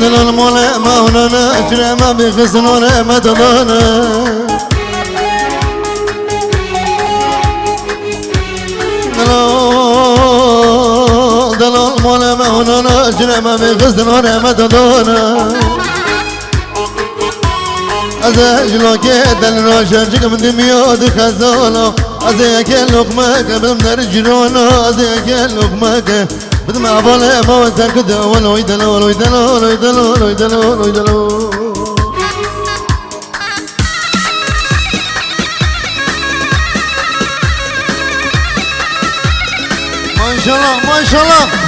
دل المولى مولانا اجري ما بخزن ولا مدلنا دل المولى مولانا اجري ما بخزن ولا مدلنا از اجلو که دل را شرچک من دمیاد خزانا از یک لقمه که بدم در جرانا از یک لقمه که بدم عبال ما و ترک دول وی دل وی دل وی دل وی دل وی دل ماشاءالله ماشاءالله Savunalım, savunalım, savunalım.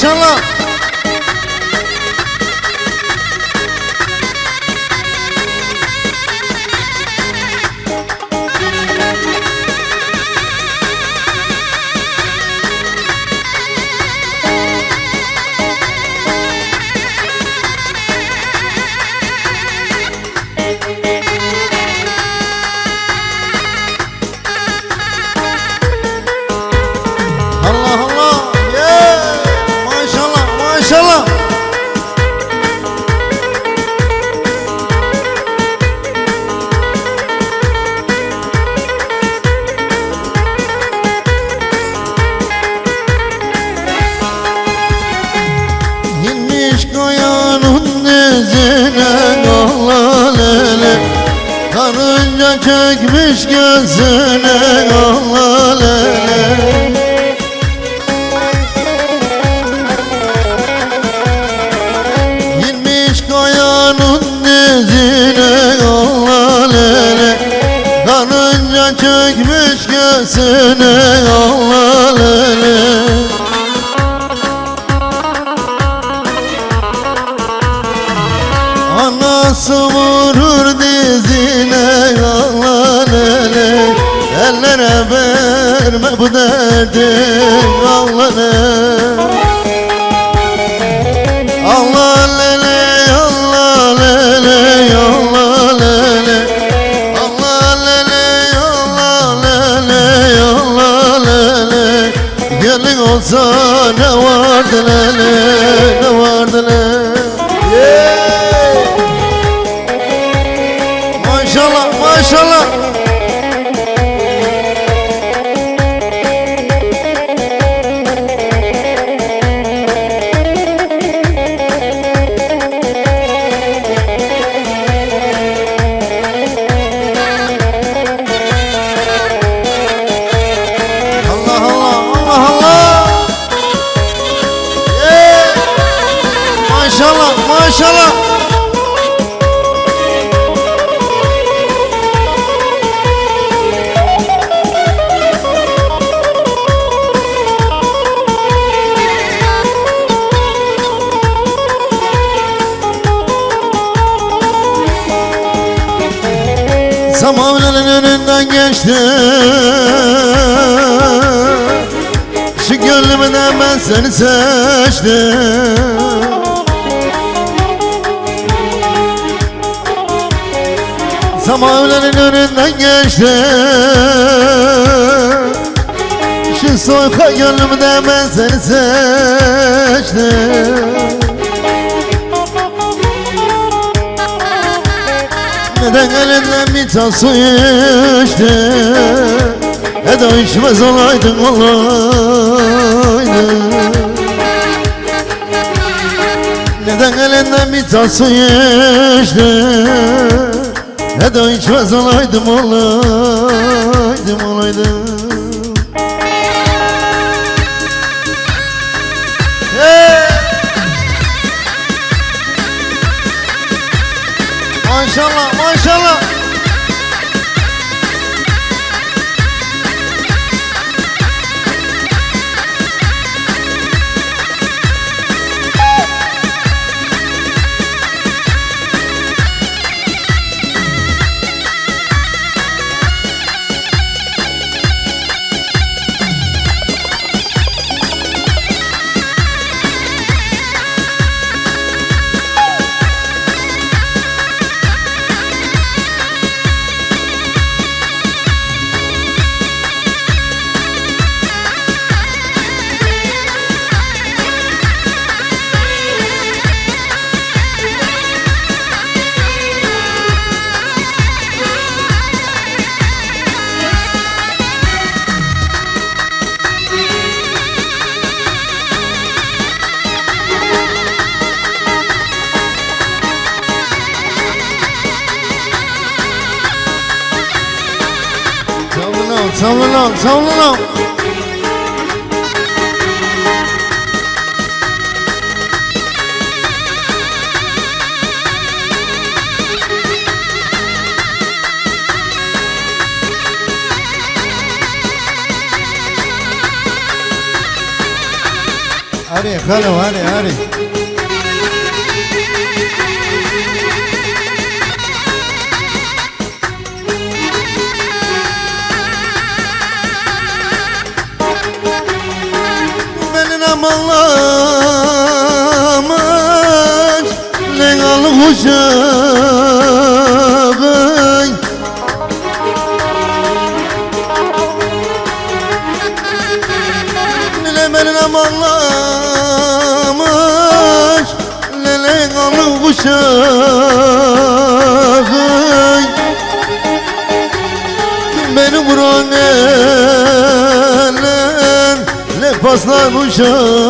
成了。Karınca çekmiş gözüne Allah lele İnmiş kayanın dizine Allah lele Karınca çekmiş gözüne Allah lele Allah lele Allah lele Allah lele Allah lele Allah lele Allah lele Gelin olsa ne vardı lele seni seçtim Zamanların önünden geçti. Şu soyka gönlümden ben seni seçtim. Neden elinden bir tas su içti? E de içmez olaydın olaydın Neden elinden bir tas su içti E de içmez olaydım olaydım olaydım هاري خلو هاري هاري. مننا الله ماج غشان Kuşağın Beni vuran eller Ne paslar uşağın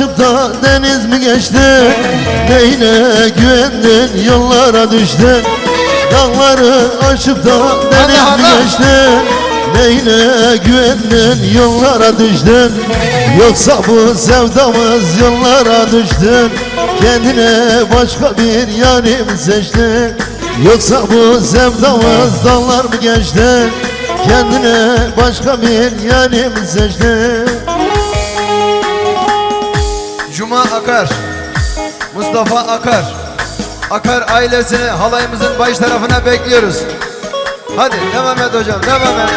aşıp da deniz mi geçti? Neyine güvendin? Yollara düştün Dağları aşıp da deniz mi hadi. geçti? Neyine güvendin? Yollara düştün. Yoksa bu sevdamız yollara düştün Kendine başka bir yarim seçtin Yoksa bu sevdamız dağlar mı geçti? Kendine başka bir yarim seçtin Cuma Akar. Mustafa Akar. Akar ailesini halayımızın baş tarafına bekliyoruz. Hadi devam et hocam devam et.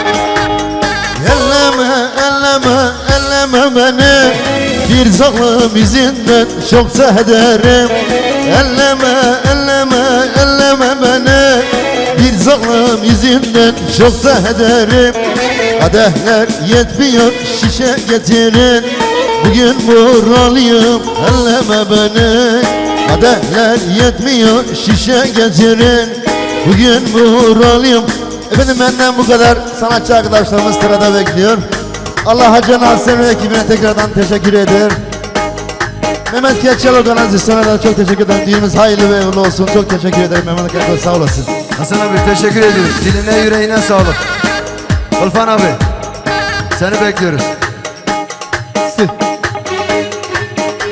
Elleme, elleme, elleme beni Bir zalim izinden çok sehderim Elleme, elleme, elleme beni Bir zalim izinden çok sehderim Kadehler yetmiyor şişe getirin Bugün buralıyım elleme beni Kadehler yetmiyor şişe getirin Bugün buralıyım Efendim benden bu kadar sanatçı arkadaşlarımız sırada bekliyor. Allah Hacı Nasır ve ekibine tekrardan teşekkür eder. Mehmet Keçel organizasyona da çok teşekkür ederim. Düğünümüz hayırlı ve uğurlu olsun. Çok teşekkür ederim Mehmet Keçel sağ olasın. Hasan abi teşekkür ediyoruz. Diline yüreğine sağlık. Ulfan abi. Seni bekliyoruz.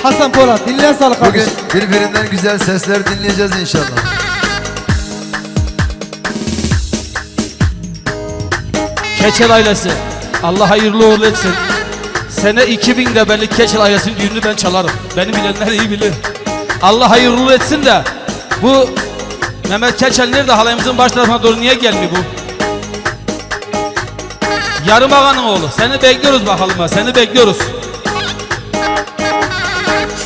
Hasan Polat diline sağlık Bugün kardeşim. birbirinden güzel sesler dinleyeceğiz inşallah. Keçel ailesi. Allah hayırlı uğurlu etsin. Sene 2000'de belli Keçel ailesinin düğününü ben çalarım. Beni bilenler iyi bilir. Allah hayırlı etsin de bu Mehmet Keçel nerede halayımızın baş tarafına doğru niye gelmiyor bu? Yarım ağanın oğlu. Seni bekliyoruz bakalım. Seni bekliyoruz.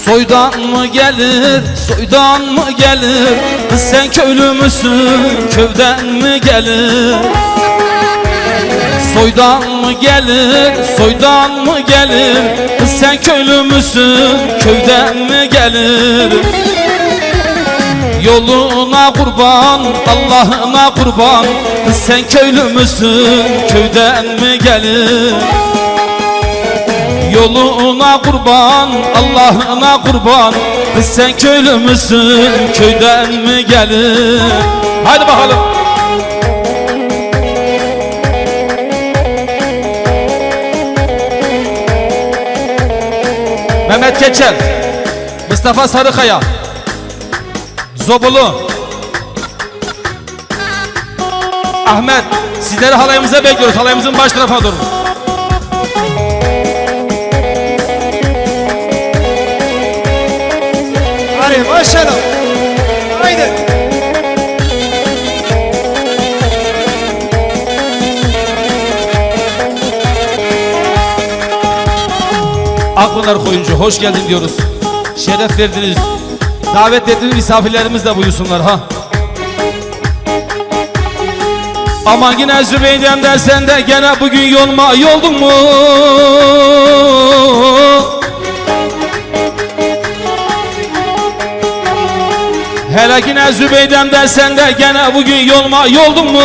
Soydan mı gelir, soydan mı gelir? Sen köylü müsün, köyden mi gelir? Soydan mı gelir, soydan mı gelir? Sen köylü müsün, köyden mi gelir? Yoluna kurban, Allah'ına kurban sen köylü müsün, köyden mi gelir? Yoluna kurban, Allah'ına kurban. Kız sen köylü müsün, köyden mi gelir? Hadi bakalım. Mehmet Keçel Mustafa Sarıkaya Zobulu Ahmet. Sizleri halayımıza bekliyoruz. Halayımızın baş tarafına doğru Maşallah. Haydi. Akpınar Koyuncu hoş geldin diyoruz. Şeref verdiniz. Davet ettiğiniz misafirlerimiz de buyursunlar ha. Aman yine Zübeydem dersen de gene bugün yolma yoldun mu? Hele yine Zübeydem dersen de gene bugün yolma yoldun mu?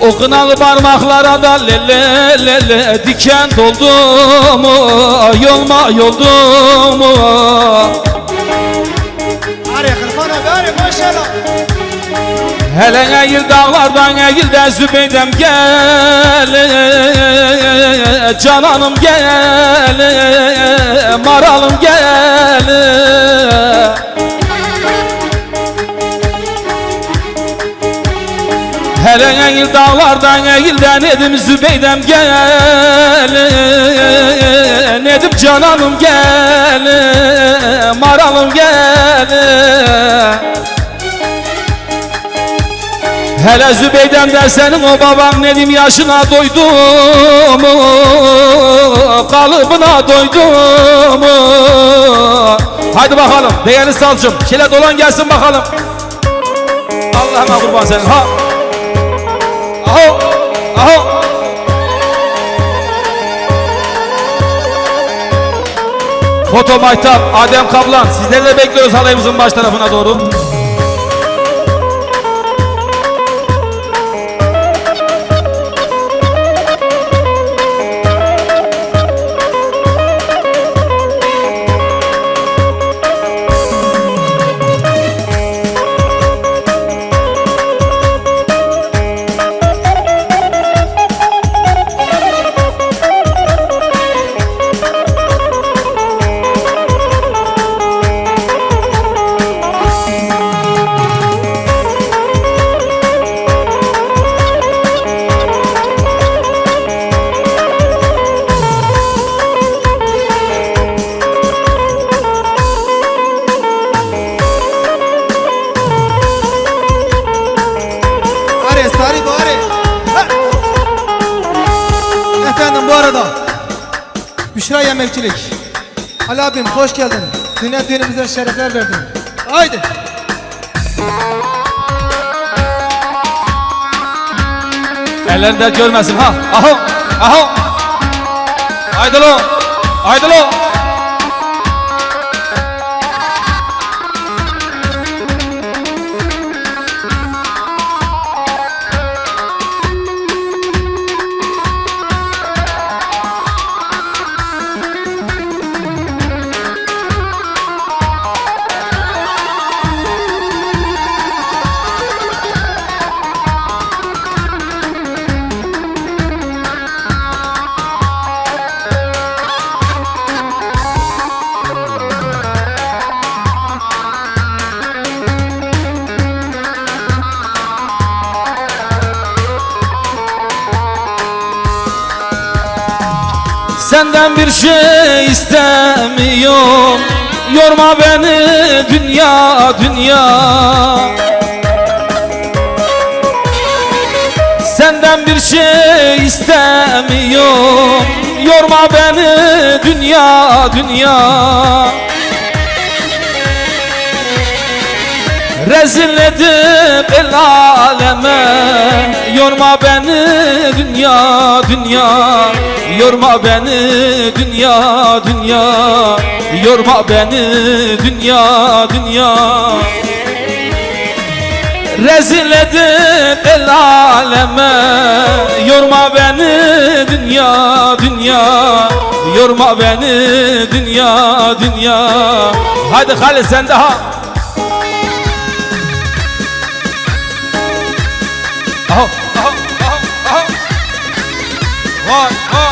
O kınalı parmaklara da lele lele diken doldu mu? Yolma yoldu mu? Hele eğil dağlardan eğil de Zübeydem gel. Cananım gel Maralım gel. Hele eğil dağlardan eğil de Nedim Zübeydem gel. Nedim cananım gel Maralım gel Hele Zübeydem de senin o baban Nedim yaşına doydu mu? Kalıbına doydu mu? Hadi bakalım değerli salcım Şöyle dolan gelsin bakalım. Allah'ıma kurban senin ha. Aho Aho. Foto Maytap, Adem Kaplan Sizleri de bekliyoruz halayımızın baş tarafına doğru Yemekçilik. Ali abim hoş geldin. Sünnet düğünümüze şerefler verdin. Haydi. Ellerinde görmesin ha. Aho. Aho. Haydi lo. Haydi lo. Senden bir şey istemiyorum. Yorma beni dünya dünya. Senden bir şey istemiyorum. Yorma beni dünya dünya. Rezil edip el aleme. Yorma beni dünya dünya Yorma beni dünya dünya. Yorma beni dünya dünya. Rezil edip el aleme. Yorma beni dünya dünya. Yorma beni dünya dünya. Hadi Halil sen daha. Aha, aha, aha, aha. Vay, vay.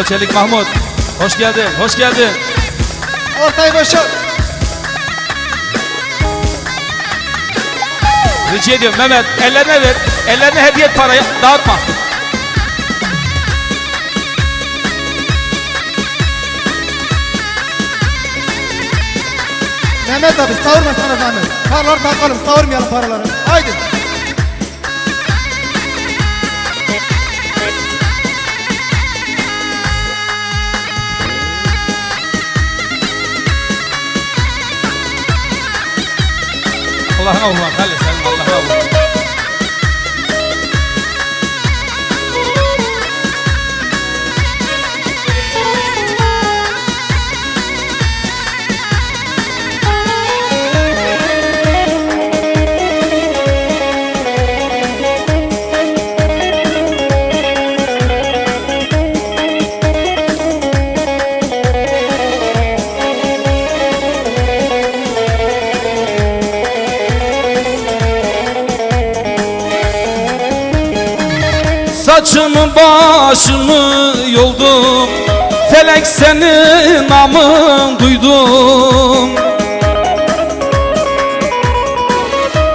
Moto Çelik Mahmut. Hoş geldin, hoş geldin. Ortayı boşalt. Rica ediyorum Mehmet, ellerine ver. Ellerine hediye et parayı, dağıtma. Mehmet abi savurma sana zahmet. Paraları takalım savurmayalım paraları. Haydi. Allah'ına vurma Halil, Saçımı başımı yoldum. Felek senin namın duydum.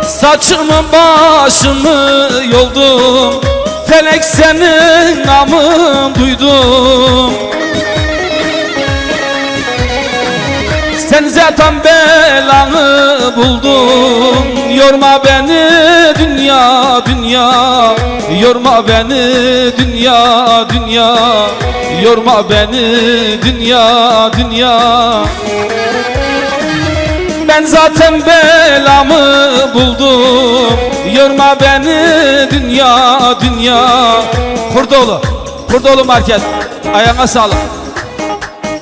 Saçımı başımı yoldum. Felek senin namın duydum. Sen zaten belanı buldun Yorma beni dünya dünya Yorma beni dünya dünya. Yorma beni dünya dünya. Ben zaten belamı buldum. Yorma beni dünya dünya. Kurdoğlu Kurdoğlu market. Ayağına sağlık.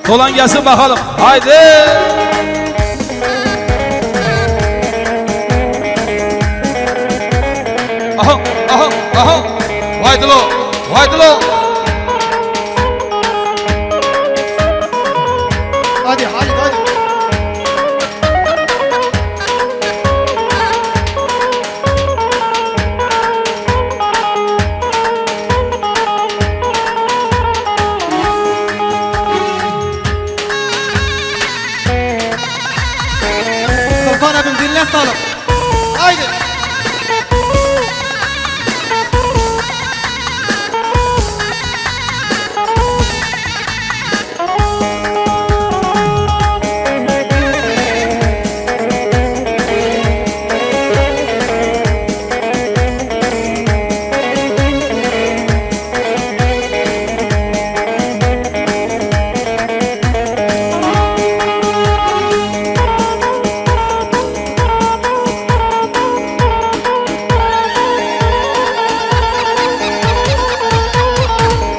Dolan gelsin bakalım. Haydi. Aha, aha. Haydi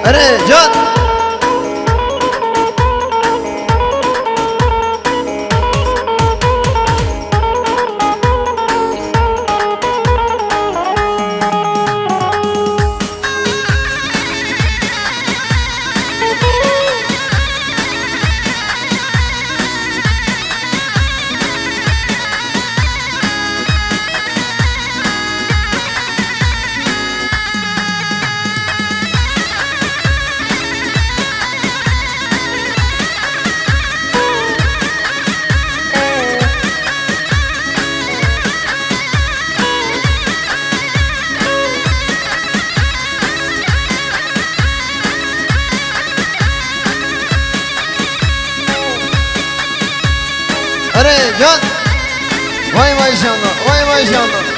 Hadi can. しょのワイワイしょんの。